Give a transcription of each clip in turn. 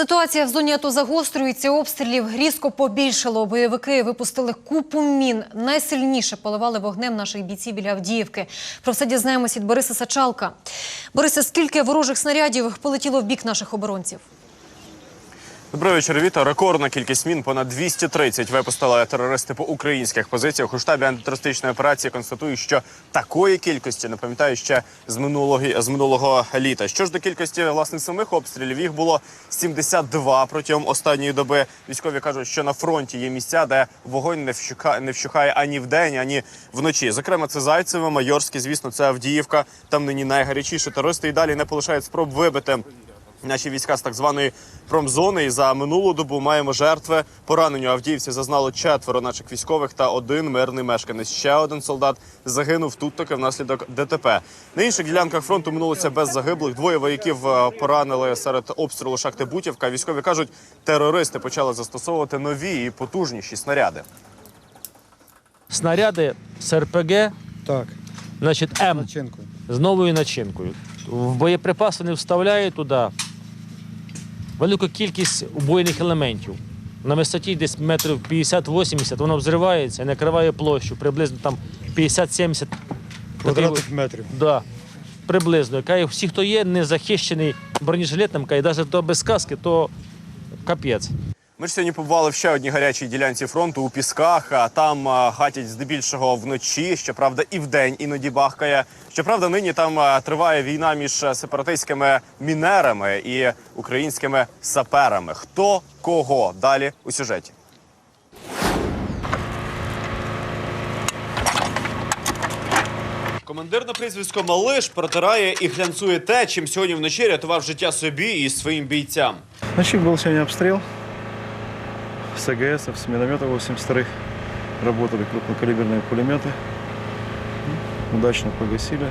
Ситуація в зоні АТО загострюється. Обстрілів різко побільшало. Бойовики випустили купу мін. Найсильніше поливали вогнем наших бійців біля Авдіївки. Про все дізнаємось від Бориса Сачалка. Борисе, скільки ворожих снарядів полетіло в бік наших оборонців? Добрий вечір, Віта. Рекордна кількість мін понад 230 випустили терористи по українських позиціях. У штабі антитерористичної операції констатують, що такої кількості не пам'ятаю ще з минулого з минулого літа. Що ж до кількості власне самих обстрілів, їх було 72 протягом останньої доби. Військові кажуть, що на фронті є місця, де вогонь не вщухає, не вщухає ані вдень, ані вночі. Зокрема, це Зайцеве, Майорське, звісно, це Авдіївка. Там нині найгарячіше. Терористи і далі не полишають спроб вибити. Наші війська з так званої промзони і за минулу добу маємо жертви. Поранені Авдіївці зазнало четверо наших військових та один мирний мешканець. Ще один солдат загинув тут таки внаслідок ДТП. На інших ділянках фронту минулося без загиблих. Двоє вояків е, поранили серед обстрілу шахти Бутівка. Військові кажуть, терористи почали застосовувати нові і потужніші снаряди. снаряди з РПГ, Так, значить, М начинкою. з новою начинкою. В боєприпаси не вставляють туди велику кількість убойних елементів. На висоті десь метрів 50-80 воно взривається і накриває площу приблизно там 50-70 Квадратних метрів. Да, приблизно. Яка всі, хто є, не захищений бронежилетом, і навіть без каски, то капець. Ми ж сьогодні побували в ще одній гарячій ділянці фронту у пісках. А там а, гатять здебільшого вночі. Щоправда, і вдень іноді бахкає. Щоправда, нині там а, триває війна між сепаратистськими мінерами і українськими саперами. Хто кого далі у сюжеті? Командир на прізвисько Малиш протирає і глянцує те, чим сьогодні вночі рятував життя собі і своїм бійцям. Ночью был сегодня обстрел с АГСов, с минометов 82-х. Работали крупнокалиберные пулеметы. Удачно погасили.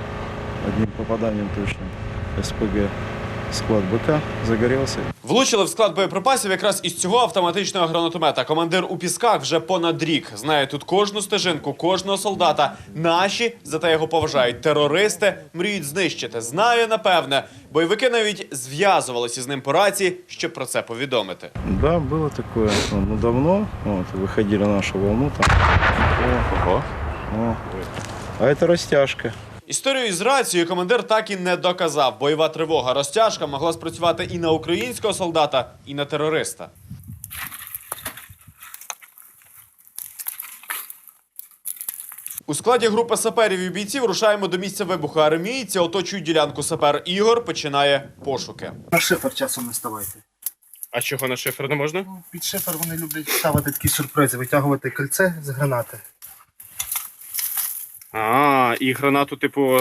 Одним попаданием точно СПГ склад БК загорелся. Влучили в склад боєприпасів якраз із цього автоматичного гранатомета. Командир у пісках вже понад рік знає тут кожну стежинку, кожного солдата. Наші зате його поважають. Терористи мріють знищити. Знає напевне. Бойовики навіть зв'язувалися з ним по рації, щоб про це повідомити. Да, было такое. Ну, ну, давно. Вот, выходили на нашу волну там. О, о. А это растяжка. Історію із рацією командир так і не доказав. Бойова тривога розтяжка могла спрацювати і на українського солдата, і на терориста. У складі групи саперів і бійців рушаємо до місця вибуху. Армійці оточують ділянку сапер Ігор починає пошуки. На шифер часом не ставайте. А чого на шифер не можна? Під шифер вони люблять ставити такі сюрпризи, витягувати кільце з гранати. А, і гранату, типу.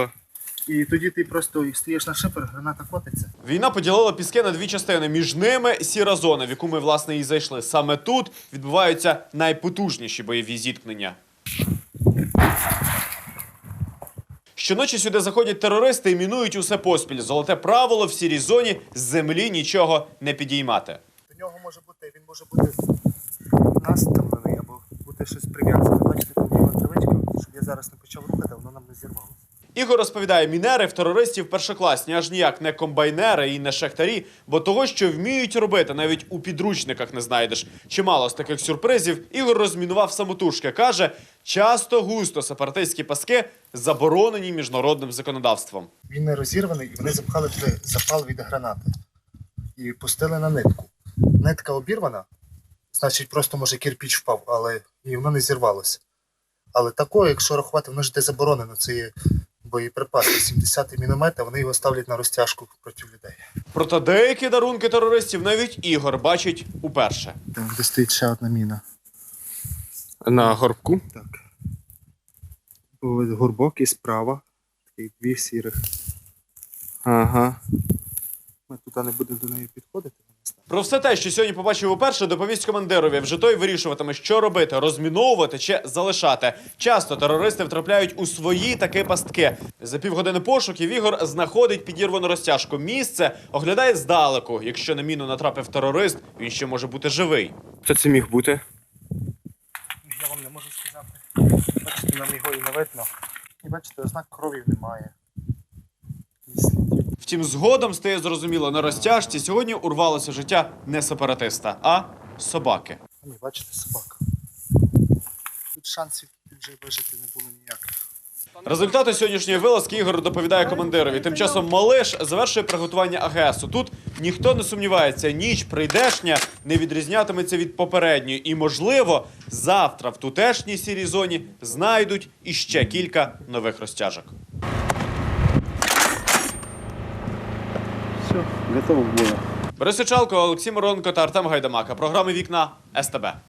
І тоді ти просто стоїш на шифер, граната котиться. Війна поділила піски на дві частини. Між ними сіра зона, в яку ми власне і зайшли. Саме тут відбуваються найпотужніші бойові зіткнення. Щоночі сюди заходять терористи і мінують усе поспіль. Золоте правило в сірій зоні з землі нічого не підіймати. До нього може бути, він може бути наставлений або бути щось прив'язане. Бачите, тут є травичка, щоб я зараз не почав рухати, воно нам не зірвалося. Ігор розповідає, мінери в терористів першокласні, аж ніяк не комбайнери і не шахтарі, бо того, що вміють робити, навіть у підручниках не знайдеш. Чимало з таких сюрпризів Ігор розмінував самотужки. Каже, часто густо сепаратистські паски заборонені міжнародним законодавством. Він не розірваний і вони запхали туди запал від гранати. І пустили на нитку. Нитка обірвана, значить просто може кирпіч впав, але і воно не зірвалося. Але такое, якщо рахувати, воно ж де заборонено, це є боєприпаси 70 міномета, вони його ставлять на розтяжку проти людей. Проте деякі дарунки терористів навіть Ігор бачить уперше. Там, де стоїть ще одна міна. На горбку. Так. Горбок і справа. Такий дві сірих. Ага. Ми туди не будемо до неї підходити. Про все те, що сьогодні побачив уперше, доповість командирові. Вже той вирішуватиме, що робити: розміновувати чи залишати. Часто терористи втрапляють у свої таки пастки. За півгодини пошуків Ігор знаходить підірвану розтяжку. Місце оглядає здалеку. Якщо на міну натрапив терорист, він ще може бути живий. Хто це міг бути? Я вам не можу сказати. Бачите, нам його і не видно. І бачите, ознак крові немає. Втім, згодом стає зрозуміло, на розтяжці сьогодні урвалося життя не сепаратиста, а собаки. Ні, бачите, собака. Тут шансів вже вижити не було ніяких. Результати сьогоднішньої вилазки Ігор доповідає командирові. Тим часом Малиш завершує приготування АГСу. Тут ніхто не сумнівається, ніч прийдешня не відрізнятиметься від попередньої. І, можливо, завтра в тутешній сірій зоні знайдуть іще кілька нових розтяжок. Все, готово було. Борис Сичалко, Олексій Моронко та Артем Гайдамака. Програми Вікна СТБ.